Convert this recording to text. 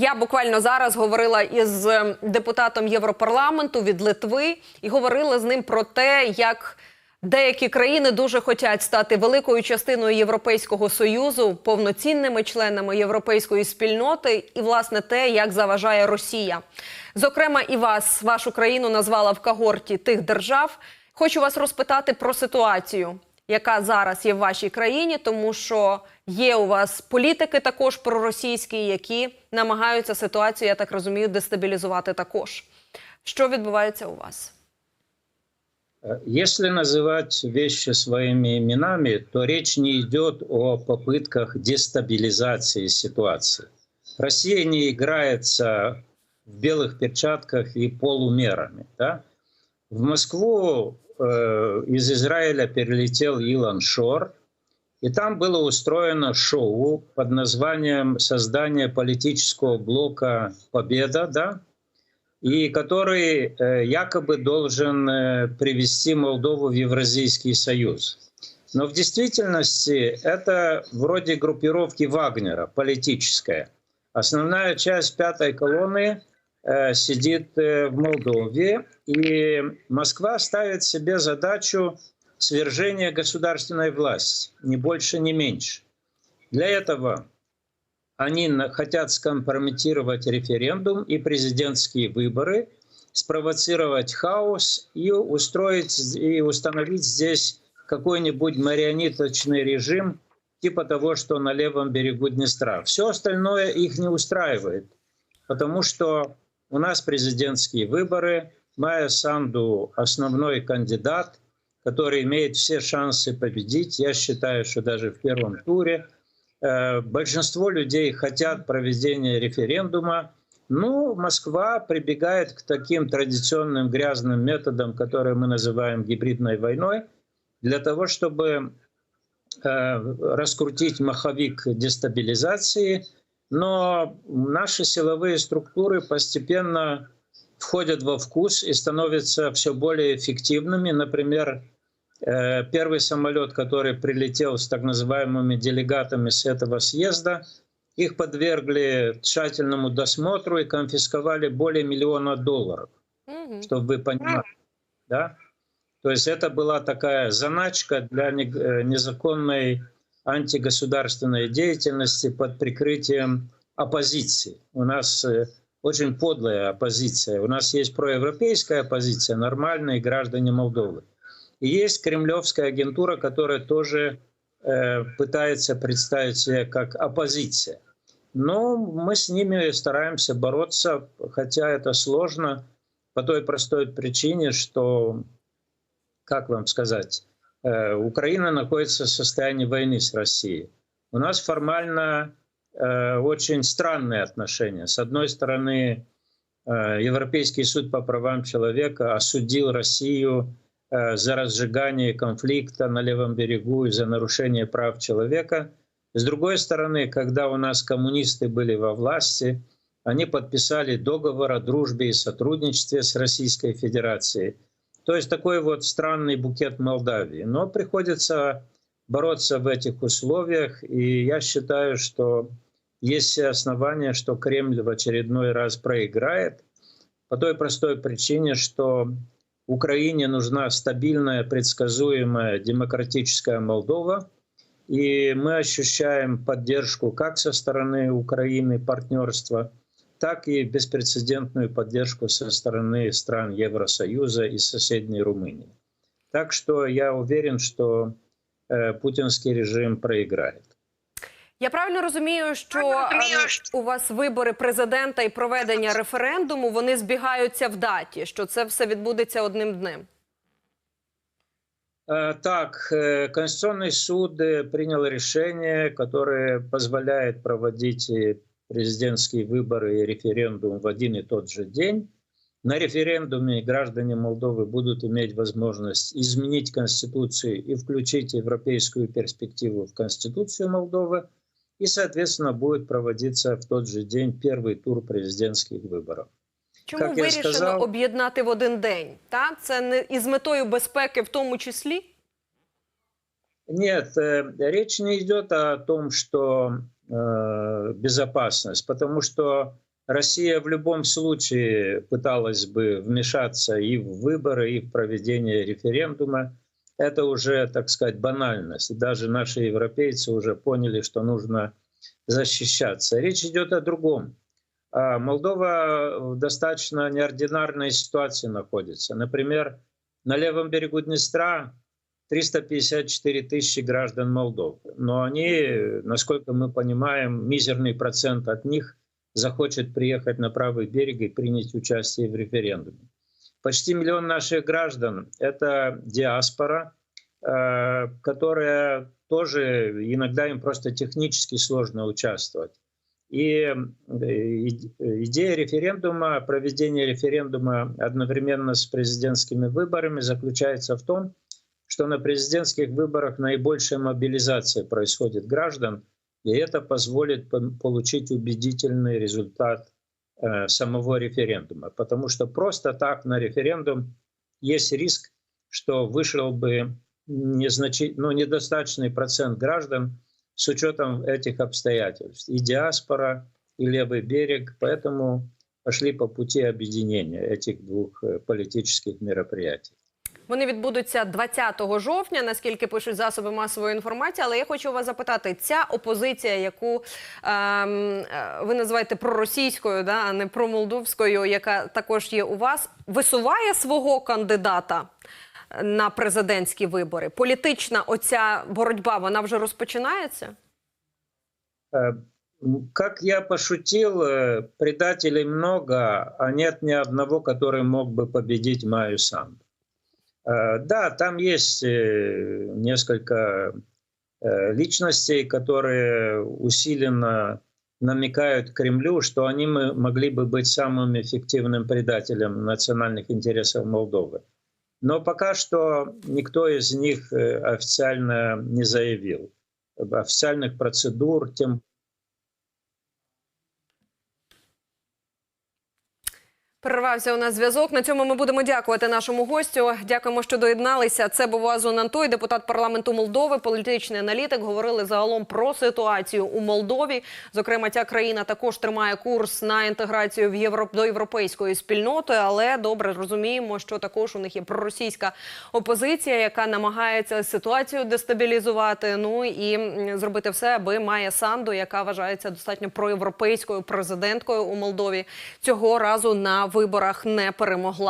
Я буквально зараз говорила із е, депутатом Європарламенту від Литви і говорила з ним про те, як деякі країни дуже хочуть стати великою частиною Європейського союзу, повноцінними членами європейської спільноти, і власне те, як заважає Росія. Зокрема, і вас, вашу країну, назвала в когорті тих держав. Хочу вас розпитати про ситуацію, яка зараз є в вашій країні, тому що є у вас політики також проросійські, які намагаються ситуацію, я так розумію, дестабілізувати також. Що відбувається у вас? Если называть вещи своими именами, то речь не идет о попытках дестабилизации ситуации. Россия не играется в белых перчатках и полумерами. Да? В Москву э, из Израиля перелетел Илон Шор, и там было устроено шоу под названием «Создание политического блока «Победа», да? и который э, якобы должен э, привести Молдову в Евразийский союз. Но в действительности это вроде группировки Вагнера, политическая. Основная часть пятой колонны э, сидит э, в Молдове, и Москва ставит себе задачу свержения государственной власти, ни больше, ни меньше. Для этого они хотят скомпрометировать референдум и президентские выборы, спровоцировать хаос и устроить и установить здесь какой-нибудь марионеточный режим типа того, что на левом берегу Днестра. Все остальное их не устраивает, потому что у нас президентские выборы, Майя Санду основной кандидат, который имеет все шансы победить. Я считаю, что даже в первом туре – Э, большинство людей хотят проведения референдума. Ну, Москва прибегает к таким традиционным грязным методам, которые мы называем гибридной войной, для того, чтобы э, раскрутить маховик дестабилизации. Но наши силовые структуры постепенно входят во вкус и становятся все более эффективными. Например, Э, Первый самолет, который прилетел с так называемыми делегатами с этого съезда, их подвергли тщательному досмотру и конфисковали более миллиона долларов, Мгм. чтобы вы понимали. Да? То есть это была такая заначка для э, незаконной антигосударственной деятельности под прикрытием оппозиции. У нас э, очень подлая оппозиция. У нас есть проевропейская оппозиция, нормальные граждане Молдовы. И есть кремлевская агентура, которая тоже э, пытается представить себя как оппозиция. Но мы с ними стараемся бороться, хотя это сложно по той простой причине, что, как вам сказать, Украина находится в состоянии войны с Россией. У нас формально э, очень странные отношения. С одной стороны, э, Европейский суд по правам человека осудил Россию э, за разжигание конфликта на левом берегу и за нарушение прав человека. С другой стороны, когда у нас коммунисты были во власти, они подписали договор о дружбе и сотрудничестве с Российской Федерацией. То есть такой вот странный букет Молдавии. Но приходится бороться в этих условиях, и я считаю, что есть все основания, что Кремль в очередной раз проиграет по той простой причине, что Украине нужна стабильная, предсказуемая демократическая Молдова, и мы ощущаем поддержку как со стороны Украины, партнерства, так и беспрецедентную поддержку со стороны стран Евросоюза и соседней Румынии. Так что я уверен, что э, путинский режим проиграет. Я правильно розумію, що Правильно розумію, ем, у вас вибори президента і проведення референдуму вони збігаються в даті, що це все відбудеться одним днем. Э, Так, э, Конституционный суд э, принял решение, которое позволяет проводить э, президентские выборы и референдум в один и тот же день. На референдуме граждане Молдовы будут иметь возможность изменить Конституцию и включить европейскую перспективу в Конституцию Молдовы. И, соответственно, будет проводиться в тот же день первый тур президентских выборов. Чому Як я вирішено сказав- об'єднати в один день? Та це не із метою безпеки, в тому числі. Нет, э, речь не идет о том, что э, безопасность, потому что Россия в любом случае пыталась бы вмешаться и в выборы, и в проведение референдума. Это уже, так сказать, банальность. Даже наши европейцы уже поняли, что нужно защищаться. Речь идет о другом. А Молдова в достаточно неординарной ситуации находится. Например, на левом берегу Днестра 354 тысячи граждан Молдовы. Но они, насколько мы понимаем, мизерный процент от них захочет приехать на правый берег и принять участие в референдуме. Почти миллион наших граждан — это диаспора, э, которая тоже иногда им просто технически сложно участвовать. И э, идея референдума, проведения референдума одновременно с президентскими выборами заключается в том, что на президентских выборах наибольшая мобилизация происходит граждан, и это позволит получить убедительный результат э, самого референдума. Потому что просто так на референдум есть риск, что вышел бы незначи- ну, недостаточный процент граждан с учетом этих обстоятельств. И диаспора, и левый берег. Поэтому пошли по пути объединения этих двух э, политических мероприятий. Вони відбудуться 20 жовтня, наскільки пишуть засоби масової інформації. Але я хочу вас запитати: ця опозиція, яку ем, е, ви називаєте проросійською, да, а не промолдовською, яка також є у вас, висуває свого кандидата на президентські вибори? Політична оця боротьба вона вже розпочинається? Э, м, Как я пошутил, э, предателей много, а нет ни одного, который мог бы победить Маю Санду. Э, Да, там есть э, несколько э, личностей, которые усиленно намекают Кремлю, что они могли бы быть самым эффективным предателем национальных интересов Молдовы. Но пока что никто из них официально не заявил. Официальных процедур, тем Перервався у нас зв'язок. На цьому ми будемо дякувати нашому гостю. Дякуємо, що доєдналися. Це був Азон Антой, депутат парламенту Молдови, політичний аналітик. Говорили загалом про ситуацію у Молдові. Зокрема, ця країна також тримає курс на інтеграцію в Європ до європейської спільноти, але добре розуміємо, що також у них є проросійська опозиція, яка намагається ситуацію дестабілізувати. Ну і зробити все, аби Майя Санду, яка вважається достатньо проєвропейською президенткою у Молдові, цього разу на виборах не перемогла.